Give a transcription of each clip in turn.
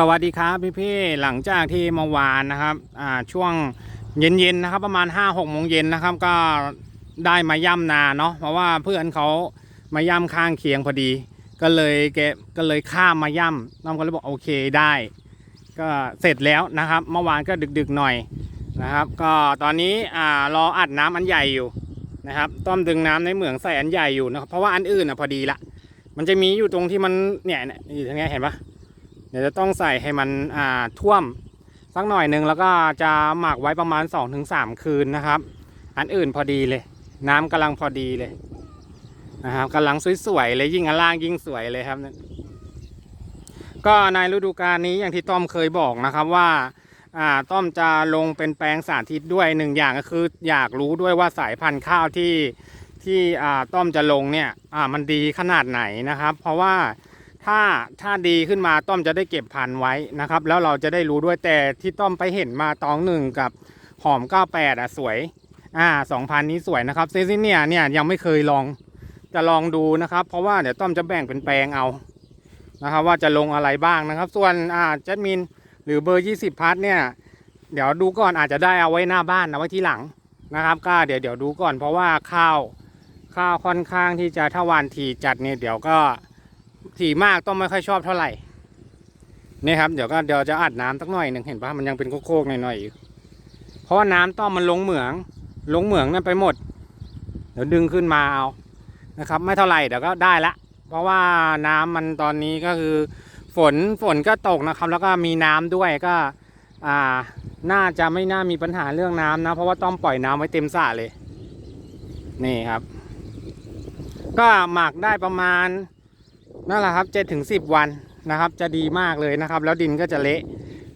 สวัสดีครับพี่พี่ๆหลังจากที่เมื่อวานนะครับอ่าช่วงเย็นๆนะครับประมาณ5้าหกโมงเย็นนะครับก็ได้มาย่ำนาเนาะเพราะว่าเพื่อนเขามาย่ำข้างเคียงพอดี ก็เลยแกก็เลยข้ามมาย่ำน้องก็เลยบอกโอเคได้ ก็เสร็จแล้วนะครับ เมื่อวานก็ดึกๆหน่อยนะครับ ก็ตอนนี้อ่ารออัดน้ำอันใหญ่อยู่นะครับต้อมดึงน้ำในเหมืองใส่อันใหญ่อยู่นะครับเพราะว่าอันอื่นอะพอดีละมันจะมีอยู่ตรงที่มันเนี่ยนี่ยอยู่ตรงนี้เห็นปะ เดี๋ยวจะต้องใส่ให้มันอ่าท่วมสักหน่อยหนึ่งแล้วก็จะหมักไว้ประมาณ 2-3 คืนนะครับ อันอื่นพอดีเลย น้ำกำลังพอดีเลยนะครับกำลังสวยๆเลยยิ่งอันล่างยิ่งสวยเลยครับก็ในฤดูกาลนี้อย่างที่ต้อมเคยบอกนะครับว่าอ่าต้อมจะลงเป็นแปลงสาธิตด้วยหนึ่งอย่างก็คืออยากรู้ด้วยว่าสายพันธุ์ข้าวที่ที่อ่าต้อมจะลงเนี่ยอ่ามันดีขนาดไหนนะครับ เพราะว่า ถ้าถ้าดีขึ้นมาต้อมจะได้เก็บพันไว้นะครับ แล้วเราจะได้รู้ด้วยแต่ที่ต้อมไปเห็นมาตองหนึ่งกับหอม 98 อะสวย อ่าสองพันนี้สวยนะครับเซซิเนียเนี่ยยังไม่เคยลองจะลองดูนะครับ เพราะว่าเดี๋ยวต้อมจะแบ่งเป็นแปลงเอานะครับ ว่าจะลงอะไรบ้างนะครับ ส่วนอ่าจัดมินหรือเบอร์ 20 พัทเนี่ย เดี๋ยวดูก่อนอาจจะได้เอาไว้หน้าบ้านเอาไว้ที่หลังนะครับก็เดี๋ยวเดี๋ยวดูก่อนเพราะว่าข้าวข้าวค่อนข้างที่จะถ้าวานทีจัดเนี่ยเดี๋ยวก็ ถี่มากต้องไม่ค่อยชอบเท่าไหร่นี่ครับเดี๋ยวก็เดี๋ยวจะอัดน้ำสักหน่อยหนึ่งเห็นปะมันยังเป็นโคกๆหน่อยๆอยู่เพราะว่าน้ำต้อมมันลงเหมือง ลงเหมืองนั่นไปหมด เดี๋ยวดึงขึ้นมาเอานะครับ ไม่เท่าไหร่เดี๋ยวก็ได้ละ เพราะว่าน้ำมันตอนนี้ก็คือ ฝนฝนก็ตกนะครับ แล้วก็มีน้ำด้วยก็ อ่า น่าจะไม่น่ามีปัญหาเรื่องน้ำนะ เพราะว่าต้อมปล่อยน้ำไว้เต็มสระเลย นี่ครับ ก็หมักได้ประมาณ นั่นแหละครับเจ็ดถึงสิบวันนะครับ จะดีมากเลยนะครับ แล้วดินก็จะเละ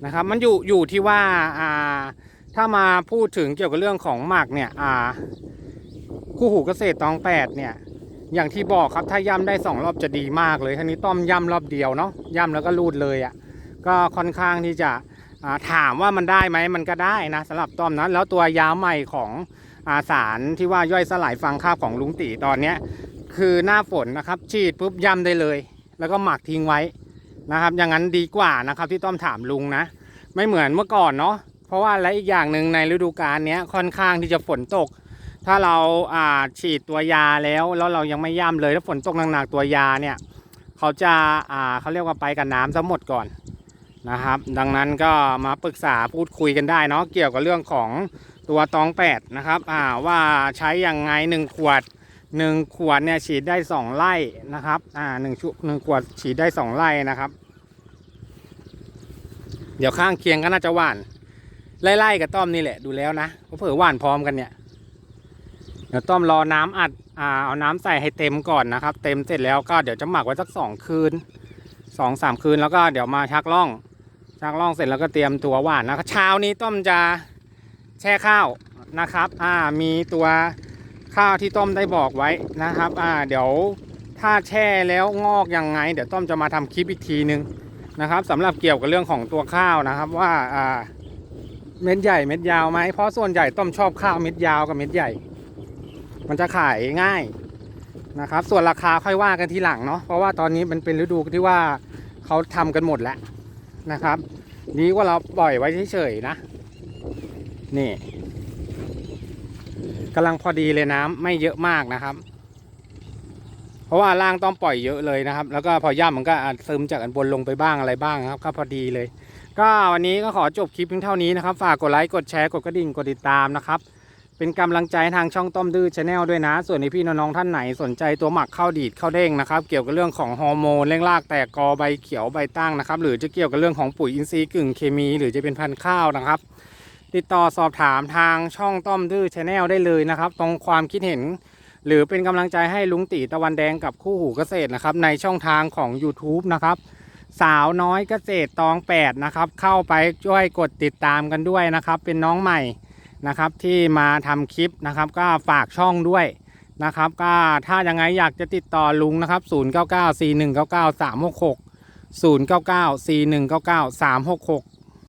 นะครับ มันอยู่อยู่ที่ว่าอ่าถ้ามาพูดถึงเกี่ยวกับเรื่องของหมักเนี่ยอ่าคู่หูเกษตรตองแปดเนี่ยอย่างที่บอกครับถ้าย่ำได้สองรอบจะดีมากเลยทีนี้ต้อมย่ำรอบเดียวเนาะย่ำแล้วก็รูดเลยอะ่ะก็ค่อนข้างที่จะาถามว่ามันได้ไหมมันก็ได้นะสำหรับต้อมนะแล้วตัวยาใหม่ของอาสารที่ว่าย่อยสลายฟังข้าวของลุงตีตอนเนี้ย คือหน้าฝนนะครับ ฉีดปุ๊บย่ำได้เลย แล้วก็หมักทิ้งไว้นะครับ อย่างนั้นดีกว่านะครับที่ต้อมถามลุงนะ ไม่เหมือนเมื่อก่อนเนาะเพราะว่าและอีกอย่างหนึ่งในฤดูกาลนี้ค่อนข้างที่จะฝนตก ถ้าเราอ่าฉีดตัวยาแล้วแล้วเรายังไม่ย่ำเลยถ้าฝนตกหนักๆตัวยาเนี่ยเขาจะอ่าเขาเรียกว่าไปกับน้ำซะหมดก่อนนะครับ ดังนั้นก็มาปรึกษาพูดคุยกันได้เนาะเกี่ยวกับเรื่องของตัวตองแปดนะครับอ่าว่าใช้อย่างไงหนึ่งขวด หนึ่งขวดเนี่ยฉีดได้สองไร่นะครับ อ่าหนึ่งชุหนึ่งขวดฉีดได้สองไร่นะครับ เดี๋ยวข้างเคียงก็น่าจะหว่านไล่ๆกับต้อมนี่แหละดูแล้วนะเพราะเผื่อหว่านพร้อมกันเนี่ยเดี๋ยวต้อมรอน้ำอัดอ่าเอาน้ำใส่ให้เต็มก่อนนะครับ เต็มเสร็จแล้วก็เดี๋ยวจะหมักไว้สักสองคืนสองสามคืนแล้วก็เดี๋ยวมาชักล่องชักล่องเสร็จแล้วก็เตรียมตัวหว่านนะครับเช้านี้ต้อมจะแช่ข้าวนะครับ อ่ามีตัว ข้าวที่ต้มได้บอกไว้นะครับ อ่า เดี๋ยวถ้าแช่แล้วงอกยังไง เดี๋ยวต้มจะมาทำคลิปอีกทีนึงนะครับสำหรับเกี่ยวกับเรื่องของตัวข้าวนะครับว่าอ่าเม็ดใหญ่เม็ดยาวไหมเพราะส่วนใหญ่ต้มชอบข้าวเม็ดยาวกับเม็ดใหญ่ มันจะขายง่ายนะครับ ส่วนราคาค่อยว่ากันทีหลังเนาะเพราะว่าตอนนี้มันเป็นฤดูที่ว่าเขาทำกันหมดแล้วนะครับดีกว่าเราปล่อยไว้เฉยๆนะ นี่ กำลังพอดีเลยน้ำไม่เยอะมากนะครับ เพราะว่าล่างต้องปล่อยเยอะเลยนะครับ แล้วก็พอย่ำมันก็อาจซึมจากอันบนลงไปบ้างอะไรบ้างครับ ก็พอดีเลย ก็วันนี้ก็ขอจบคลิปเพียงเท่านี้นะครับ ฝากกดไลค์กดแชร์กดกระดิ่งกดติดตามนะครับ เป็นกำลังใจทางช่องต้อมดื้อชาแนลด้วยนะ ส่วนในพี่น้องท่านไหนสนใจตัวหมักข้าวดีดข้าวเด้งนะครับ เกี่ยวกับเรื่องของฮอร์โมนเร่งรากแตกกอใบเขียวใบตั้งนะครับ หรือจะเกี่ยวกับเรื่องของปุ๋ยอินทรีย์กึ่งเคมี หรือจะเป็นพันธุ์ข้าวนะครับ ติดต่อสอบถามทางช่องต้อมดื้อชาแนลได้เลยนะครับ ตรงความคิดเห็น หรือเป็นกำลังใจให้ลุงตีตะวันแดงกับคู่หูเกษตรนะครับ ในช่องทางของ YouTube นะครับ สาวน้อยเกษตรตอง8นะครับ เข้าไปช่วยกดติดตามกันด้วยนะครับ เป็นน้องใหม่นะครับที่มาทำคลิปนะครับ ก็ฝากช่องด้วยนะครับ ก็ถ้ายังไงอยากจะติดต่อลุงนะครับ 0 9 9 4 1 9 9 3 6 6 0 9 9 4 1 9 9 3 6 6